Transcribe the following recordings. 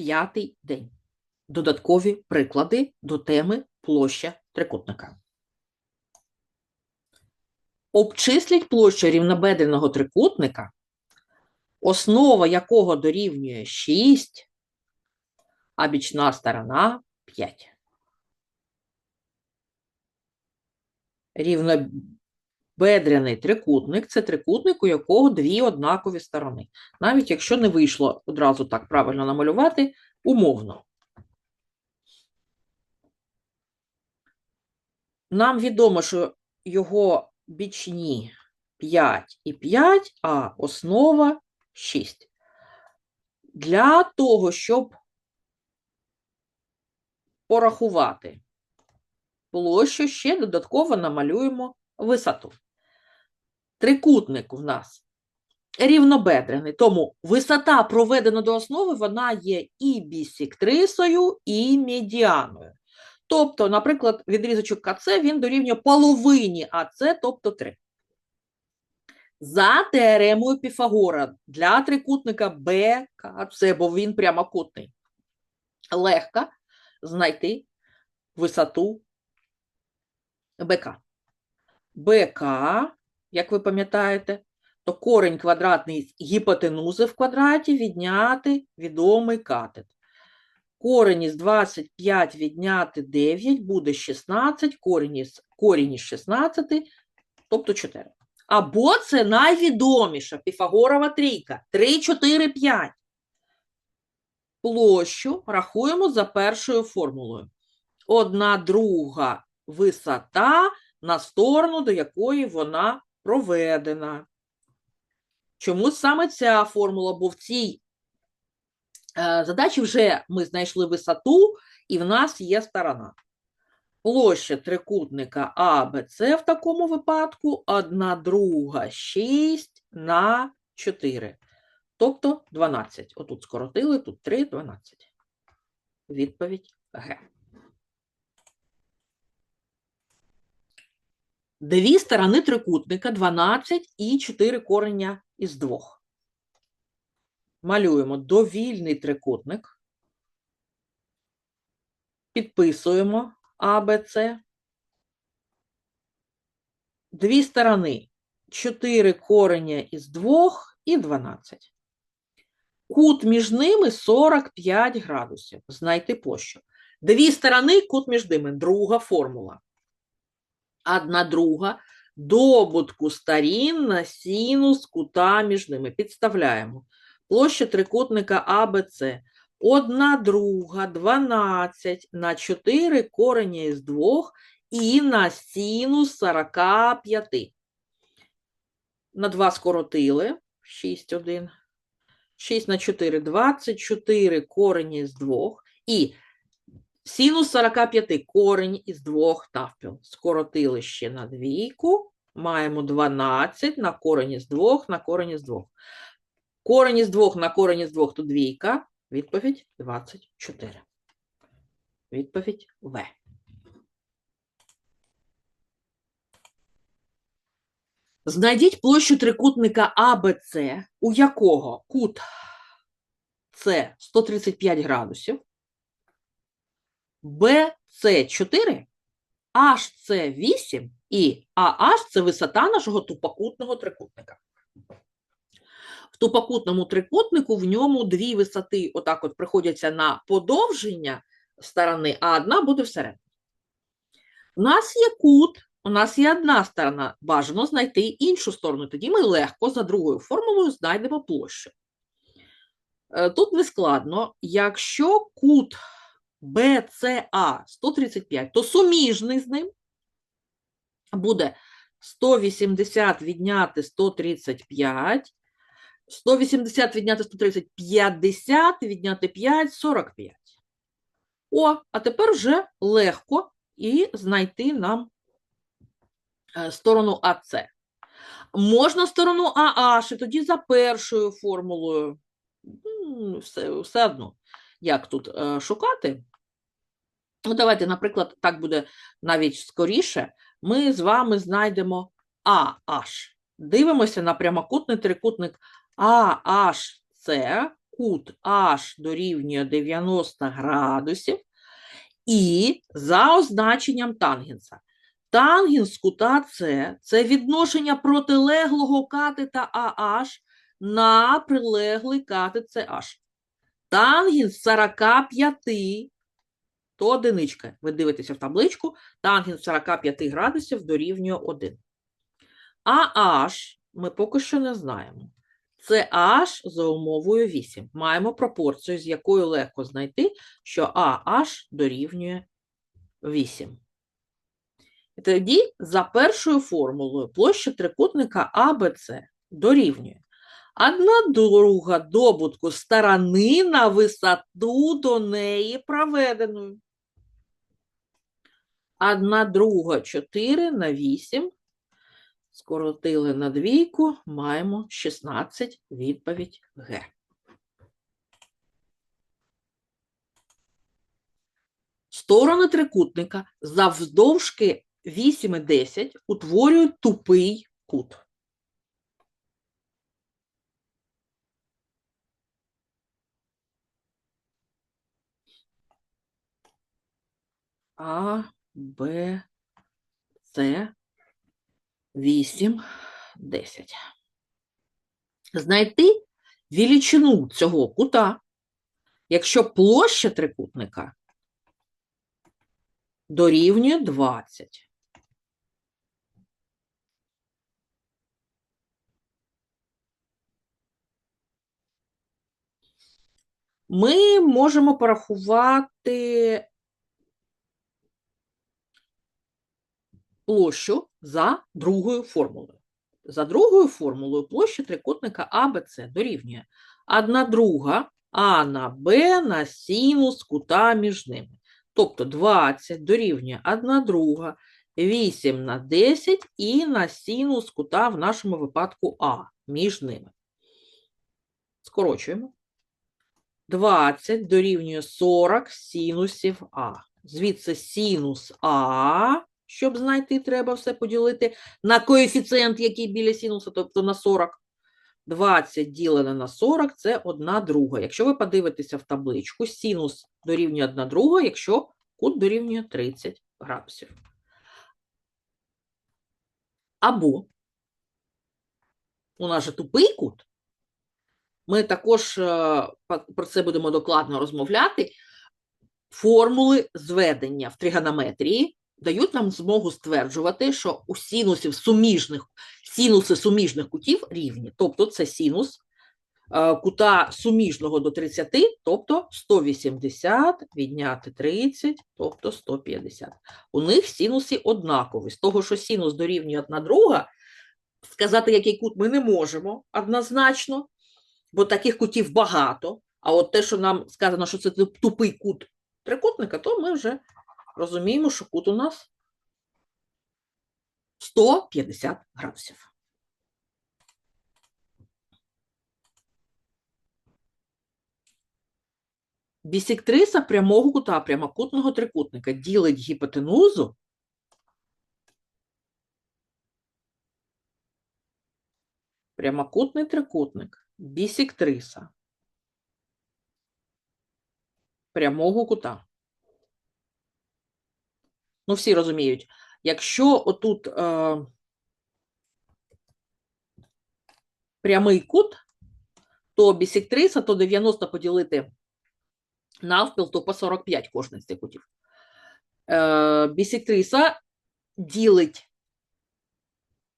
п'ятий день. Додаткові приклади до теми площа трикутника. Обчисліть площу рівнобедреного трикутника, основа якого дорівнює 6, а бічна сторона 5. Рівнобедрений трикутник це трикутник, у якого дві однакові сторони. Навіть якщо не вийшло одразу так правильно намалювати, умовно. Нам відомо, що його бічні 5 і 5, а основа 6. Для того, щоб порахувати площу, ще додатково намалюємо висоту. Трикутник в нас рівнобедрений, тому висота проведена до основи, вона є і бісектрисою, і медіаною. Тобто, наприклад, відрізочок КЦ він дорівнює половині АЦ, тобто 3. За теоремою Піфагора для трикутника БКЦ, бо він прямокутний, легко знайти висоту БК. БК, як ви пам'ятаєте, то корень квадратний гіпотенузи в квадраті відняти відомий катет. Корінь із 25 відняти 9 буде 16, корінь із, корінь із 16, тобто 4. Або це найвідоміша Піфагорова трійка 3, 4, 5. Площу рахуємо за першою формулою. Одна друга висота на сторону, до якої вона проведена. Чому саме ця формула? Бо в цій е, задачі вже ми знайшли висоту, і в нас є сторона. Площа трикутника АБЦ в такому випадку 1 друга 6 на 4. Тобто 12. Отут скоротили, тут 3, 12. Відповідь Г. Дві сторони трикутника 12 і 4 корення із 2. Малюємо довільний трикутник. Підписуємо АБЦ. Дві сторони 4 корення із 2 і 12. Кут між ними 45 градусів. Знайти площу. Дві сторони, кут між ними. Друга формула. Одна друга добутку сторін на синус кута між ними. Підставляємо. Площа трикутника АБЦ. Одна друга 12 на 4 корення із 2 і на синус 45. На 2 скоротили. 6, 1. 6 на 4 – 24 корені із 2. І синус 45 корень із 2 навпіл. Скоротили ще на двійку. Маємо 12 на корень із 2 на корень із 2. Корень із 2 на корень із 2 – то двійка. Відповідь 24. Відповідь В. Знайдіть площу трикутника АБЦ, у якого кут С 135 градусів, БЦ 4, HC 8 і AH – це висота нашого тупокутного трикутника. В тупокутному трикутнику в ньому дві висоти отак от приходяться на подовження сторони, а одна буде всередині. У нас є кут, у нас є одна сторона, бажано знайти іншу сторону. Тоді ми легко за другою формулою знайдемо площу. Е, Тут не складно, якщо кут BCA 135, то суміжний з ним буде 180 відняти 135, 180 відняти 130 – 50, відняти 5 – 45. О, а тепер вже легко і знайти нам е, сторону АЦ. Можна сторону ААШ, і тоді за першою формулою. Все, все одно, як тут е, шукати. Ну, давайте, наприклад, так буде навіть скоріше. Ми з вами знайдемо AH. Дивимося на прямокутний трикутник AHC, кут H дорівнює 90 градусів і за означенням тангенса. Тангенс кута С – це відношення протилеглого катета AH на прилеглий катет CH. Тангенс 45 то одиничка. Ви дивитеся в табличку, тангенс 45 градусів дорівнює 1. А H ми поки що не знаємо. Це H за умовою 8. Маємо пропорцію, з якою легко знайти, що AH дорівнює 8. І тоді за першою формулою площа трикутника ABC дорівнює 1 друга добутку сторони на висоту до неї проведеною. 1 друга 4 на 8. Скоротили на двійку, маємо 16, відповідь Г. Сторони трикутника завдовжки 8 і 10 утворюють тупий кут. А, Б, С, 8, 10. Знайти величину цього кута, якщо площа трикутника дорівнює 20. Ми можемо порахувати площу за другою формулою. За другою формулою площа трикутника АБЦ дорівнює 1 друга А на Б на синус кута між ними. Тобто 20 дорівнює 1 друга, 8 на 10 і на синус кута в нашому випадку А між ними. Скорочуємо. 20 дорівнює 40 синусів А. Звідси синус А, щоб знайти, треба все поділити на коефіцієнт, який біля синуса, тобто на 40. 20 ділене на 40 – це 1 друга. Якщо ви подивитеся в табличку, синус дорівнює 1 друга, якщо кут дорівнює 30 градусів. Або у нас же тупий кут, ми також е, про це будемо докладно розмовляти. Формули зведення в тригонометрії дають нам змогу стверджувати, що у синусів суміжних, синуси суміжних кутів рівні. Тобто це синус е, кута суміжного до 30, тобто 180 відняти 30, тобто 150. У них синуси однакові. З того, що синус дорівнює одна друга, сказати, який кут ми не можемо однозначно бо таких кутів багато. А от те, що нам сказано, що це тупий кут трикутника, то ми вже розуміємо, що кут у нас 150 градусів. Бісектриса прямого кута прямокутного трикутника ділить гіпотенузу прямокутний трикутник бісектриса прямого кута. Ну, всі розуміють, якщо отут е, прямий кут, то бісектриса, то 90 поділити навпіл, то по 45 кожен з цих кутів. Е, бісектриса ділить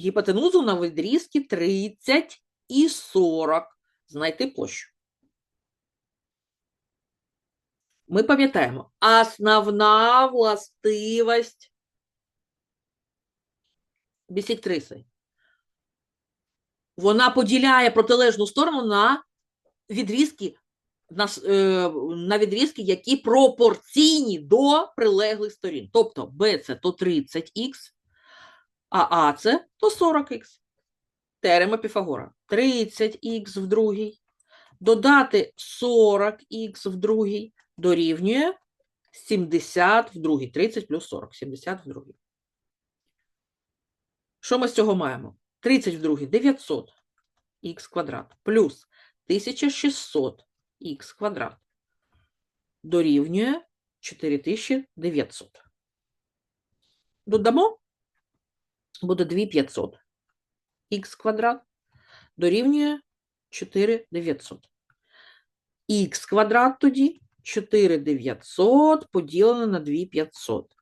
гіпотенузу на відрізки 30 і 40 знайти площу. Ми пам'ятаємо, основна властивість бісектриси. Вона поділяє протилежну сторону на відрізки, на, е, на відрізки, які пропорційні до прилеглих сторін. Тобто B це то 30х, а А це то 40х. Терема Піфагора. 30х в другій. Додати 40х в другій дорівнює 70 в другій. 30 плюс 40, 70 в другій. Що ми з цього маємо? 30 в другій 900 х квадрат плюс 1600 х квадрат дорівнює 4900. Додамо, буде 2500. х квадрат дорівнює 4900. х квадрат тоді 4900 поділене на 2500.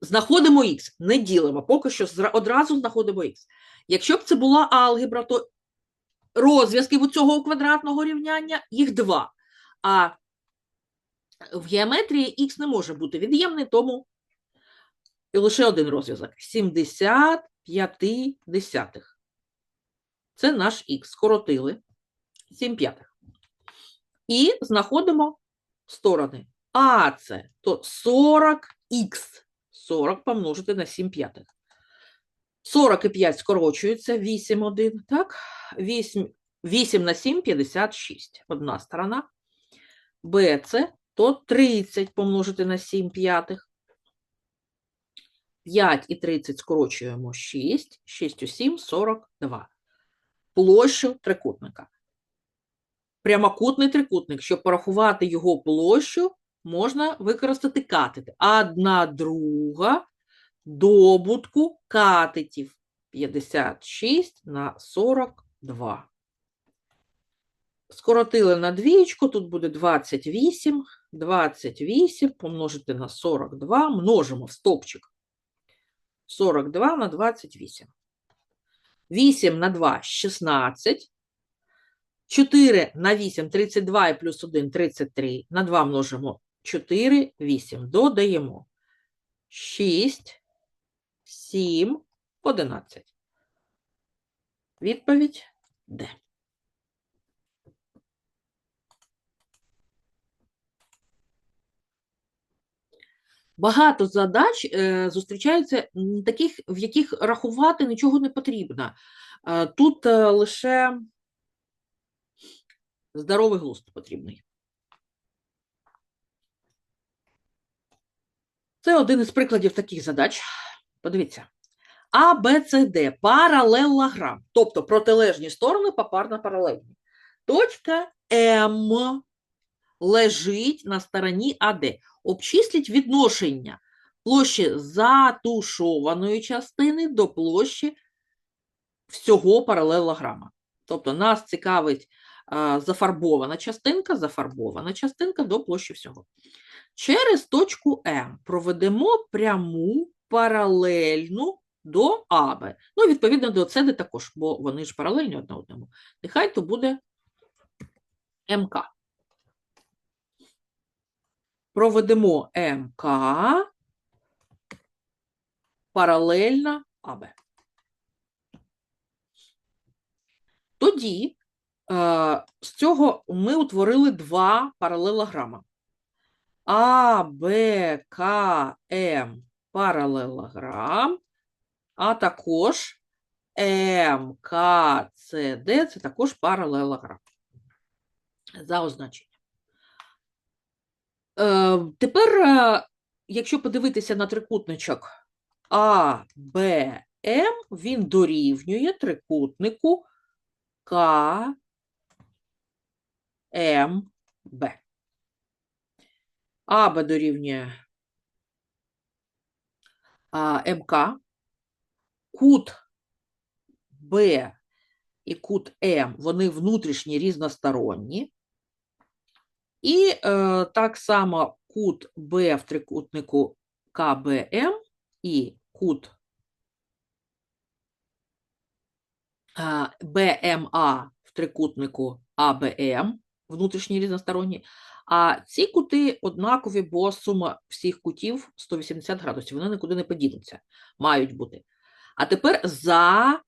Знаходимо х, не ділимо, поки що одразу знаходимо х. Якщо б це була алгебра, то розв'язків у цього квадратного рівняння їх два. А в геометрії х не може бути від'ємний, тому і лише один розв'язок 75 десятих. Це наш х. Скоротили 7 п'ятих. І знаходимо сторони. А це то 40х. 40 помножити на 7 п'ятих. 40 і 5 скорочуються, 8 1, так? 8, 8 на 7 – 56. Одна сторона. Б це то 30 помножити на 7 п'ятих. 5 і 30 скорочуємо 6, 6 у 7 – 42. Площу трикутника. Прямокутний трикутник, щоб порахувати його площу, можна використати катети. Одна друга добутку катетів 56 на 42. Скоротили на двічку, тут буде 28, 28 помножити на 42, множимо в стопчик. 42 на 28. 8 на 2 – 16. 4 на 8 – 32 і плюс 1 – 33. На 2 множимо 4, 8. Додаємо 6, 7, 11. Відповідь Д. Багато задач е, зустрічаються таких, в яких рахувати нічого не потрібно. Е, тут е, лише здоровий глузд потрібний. Це один із прикладів таких задач. Подивіться. А, Б, С, Д – паралелограм, тобто протилежні сторони попарно паралельні. Точка М лежить на стороні АД. Обчисліть відношення площі затушованої частини до площі всього паралелограма. Тобто нас цікавить зафарбована частинка, зафарбована частинка до площі всього. Через точку М проведемо пряму паралельну до АБ. Ну, відповідно до СД також, бо вони ж паралельні одне одному. Нехай то буде МК. Проведемо МК паралельно АБ. Тоді з цього ми утворили два паралелограма. А, Б, К, М паралелограм, а також М, К, С, Д це також паралелограм. За означенням. Е, тепер, е, якщо подивитися на трикутничок А, Б, М, він дорівнює трикутнику К, М, Б. АБ дорівнює МК, кут Б і кут М, вони внутрішні різносторонні. І е, так само кут Б в трикутнику КБМ і кут е, БМА в трикутнику АБМ, внутрішні різносторонні. А ці кути однакові, бо сума всіх кутів 180 градусів, вони нікуди не подінуться, мають бути. А тепер за,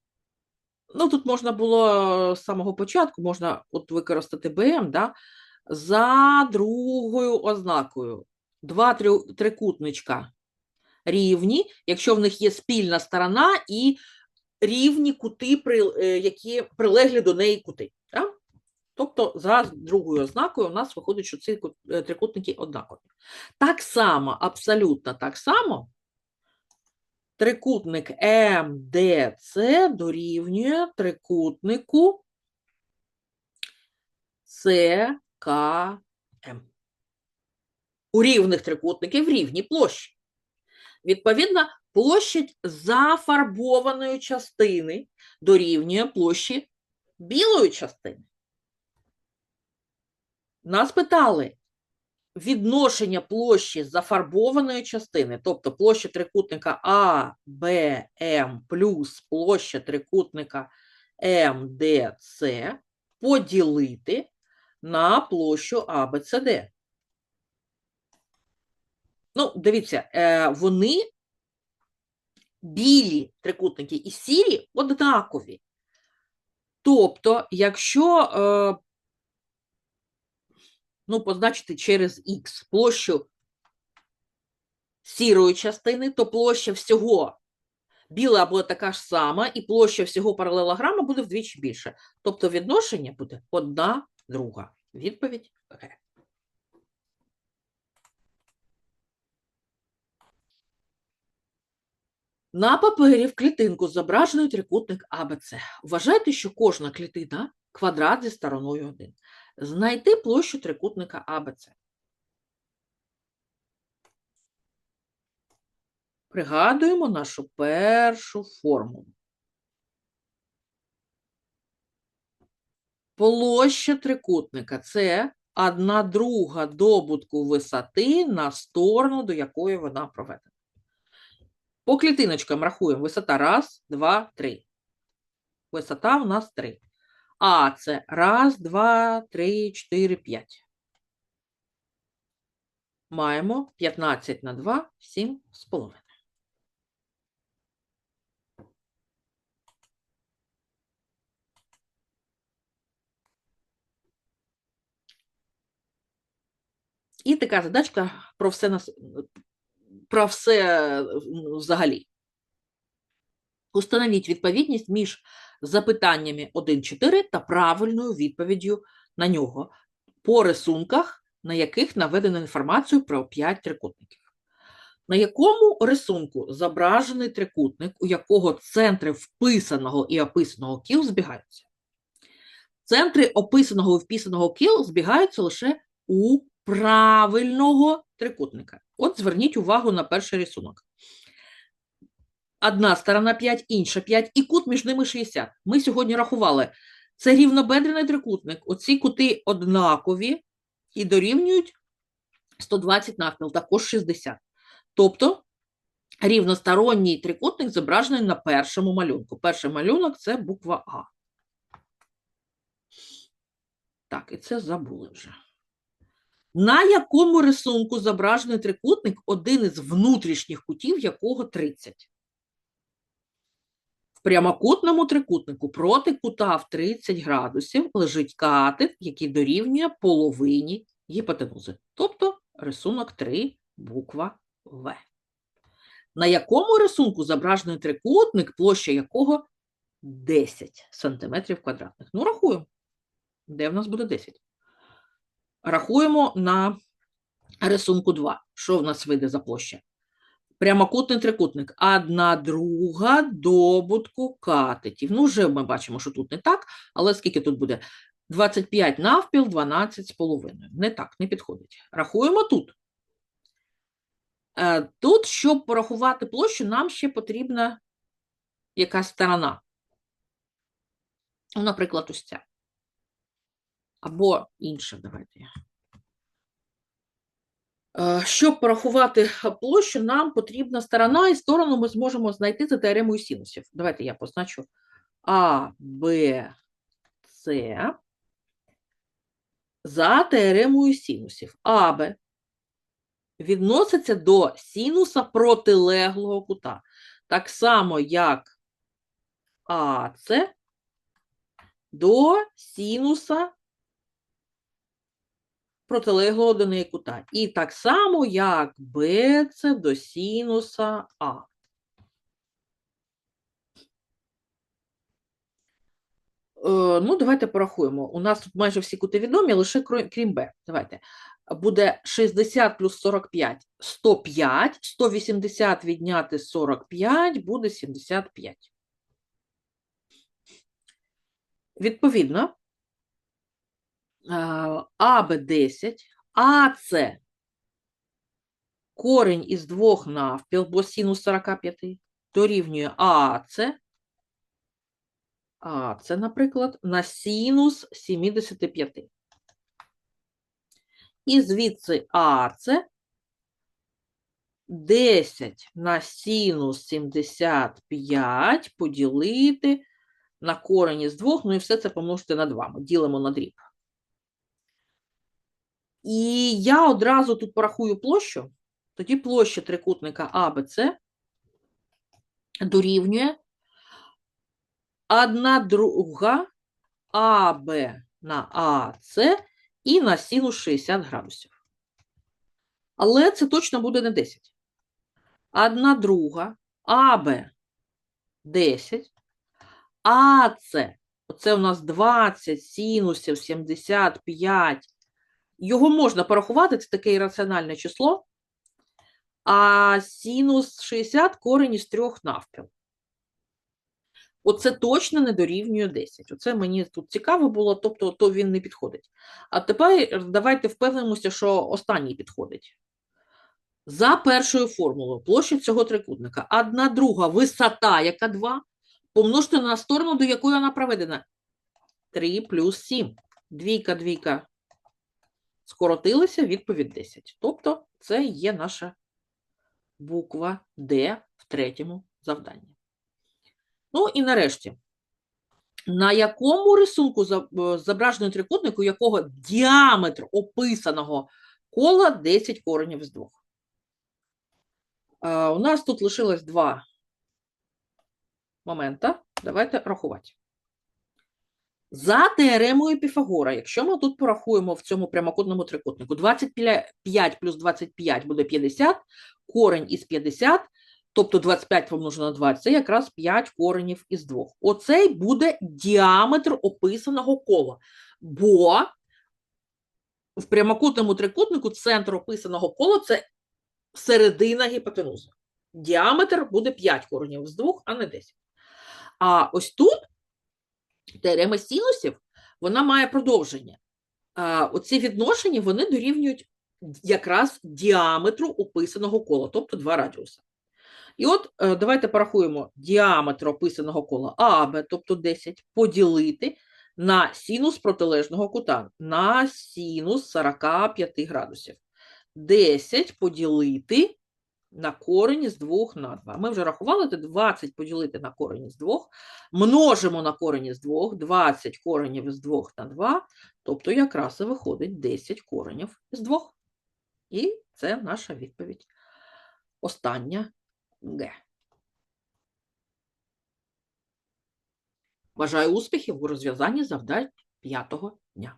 ну тут можна було з самого початку, можна от використати БМ, да? за другою ознакою. Два трикутничка рівні, якщо в них є спільна сторона і рівні кути, е, які прилеглі до неї кути. Тобто, за другою ознакою у нас виходить, що ці е, трикутники однакові. Так само, абсолютно так само, трикутник МДЦ дорівнює трикутнику СКМ. У рівних трикутників рівні площі. Відповідно, площадь зафарбованої частини дорівнює площі білої частини. Нас питали відношення площі зафарбованої частини, тобто площа трикутника А, Б, М плюс площа трикутника М, Д, С поділити на площу А, Б, С, Д. Ну, дивіться, е, вони білі трикутники і сірі однакові. Тобто, якщо е, ну, позначити через х площу сірої частини, то площа всього біла буде така ж сама, і площа всього паралелограма буде вдвічі більше. Тобто відношення буде одна друга. Відповідь Г. На папері в клітинку зображений трикутник АБЦ. Вважайте, що кожна клітина квадрат зі стороною 1. Знайти площу трикутника АБЦ. Пригадуємо нашу першу формулу. Площа трикутника це одна друга добутку висоти на сторону, до якої вона проведена. По клітиночкам рахуємо висота раз, два, три. Висота у нас 3. А це раз, два, три, чотири, п'ять. Маємо 15 на 2, 7 з половиною. І така задачка про все нас про все взагалі. Установіть відповідність між запитаннями 1-4 та правильною відповіддю на нього по рисунках, на яких наведено інформацію про 5 трикутників. На якому рисунку зображений трикутник, у якого центри вписаного і описаного кіл збігаються? Центри описаного і вписаного кіл збігаються лише у правильного трикутника. От зверніть увагу на перший рисунок. Одна сторона 5, інша 5, і кут між ними 60. Ми сьогодні рахували. Це рівнобедрений трикутник. Оці кути однакові і дорівнюють 120 навпіл, також 60. Тобто рівносторонній трикутник зображений на першому малюнку. Перший малюнок це буква А. Так, і це забули вже. На якому рисунку зображений трикутник один із внутрішніх кутів, якого 30? В прямокутному трикутнику проти кута в 30 градусів лежить катет, який дорівнює половині гіпотенузи. Тобто рисунок 3, буква В. На якому рисунку зображений трикутник, площа якого 10 см квадратних? Ну, рахуємо. Де в нас буде 10? Рахуємо на рисунку 2. Що в нас вийде за площа? Прямокутний трикутник. Одна друга добутку катетів. Ну, вже ми бачимо, що тут не так, але скільки тут буде? 25 навпіл, 12 з половиною. Не так, не підходить. Рахуємо тут. Е, тут, щоб порахувати площу, нам ще потрібна якась сторона. Ну, наприклад, ось ця. Або інша, давайте. Е, Щоб порахувати площу, нам потрібна сторона, і сторону ми зможемо знайти за теоремою синусів. Давайте я позначу А, Б, С за теоремою синусів. АБ відноситься до синуса протилеглого кута. Так само, як АЦ до синуса протилеглого до неї кута. І так само, як БЦ до синуса А. Е, Ну, давайте порахуємо. У нас тут майже всі кути відомі, лише крім Б. Давайте. Буде 60 плюс 45 – 105. 180 відняти 45 буде 75. АБ 10, АЦ корінь із двох навпіл, бо синус 45 дорівнює АЦ, АЦ, наприклад, на синус 75. І звідси АЦ 10 на синус 75 поділити на корень із двох, ну і все це помножити на 2. Ми ділимо на дріб. І я одразу тут порахую площу. Тоді площа трикутника АБЦ дорівнює 1 друга АБ на АЦ і на синус 60 градусів. Але це точно буде не 10. 1 друга АБ 10, АЦ, оце у нас 20 синусів 75. Його можна порахувати, це таке ірраціональне число. А синус 60 корень із трьох навпіл. Оце точно не дорівнює 10. Оце мені тут цікаво було, тобто то він не підходить. А тепер давайте впевнимося, що останній підходить. За першою формулою площа цього трикутника. Одна друга висота, яка 2, помножте на сторону, до якої вона проведена. 3 плюс 7. Двійка, двійка скоротилися, відповідь 10. Тобто це є наша буква Д в третьому завданні. Ну і нарешті, на якому рисунку зображений трикутник, у якого діаметр описаного кола 10 коренів з 2? У нас тут лишилось два момента. Давайте рахувати. За теоремою Піфагора, якщо ми тут порахуємо в цьому прямокутному трикутнику, 25 плюс 25 буде 50, корень із 50, тобто 25 помножено на 20, це якраз 5 коренів із 2. Оцей буде діаметр описаного кола. Бо в прямокутному трикутнику центр описаного кола це середина гіпотенузи. Діаметр буде 5 коренів з 2, а не 10. А ось тут теорема синусів, вона має продовження. Оці відношення вони дорівнюють якраз діаметру описаного кола, тобто два радіуси. І от е, давайте порахуємо діаметр описаного кола АБ, тобто 10, поділити на синус протилежного кута, на синус 45 градусів. 10 поділити на корені з 2 на 2. Ми вже рахували, це 20 поділити на корені з 2, множимо на корені з 2, 20 коренів з 2 на 2, тобто якраз і виходить 10 коренів з 2. І це наша відповідь. Остання Г. Бажаю успіхів у розв'язанні завдань п'ятого дня.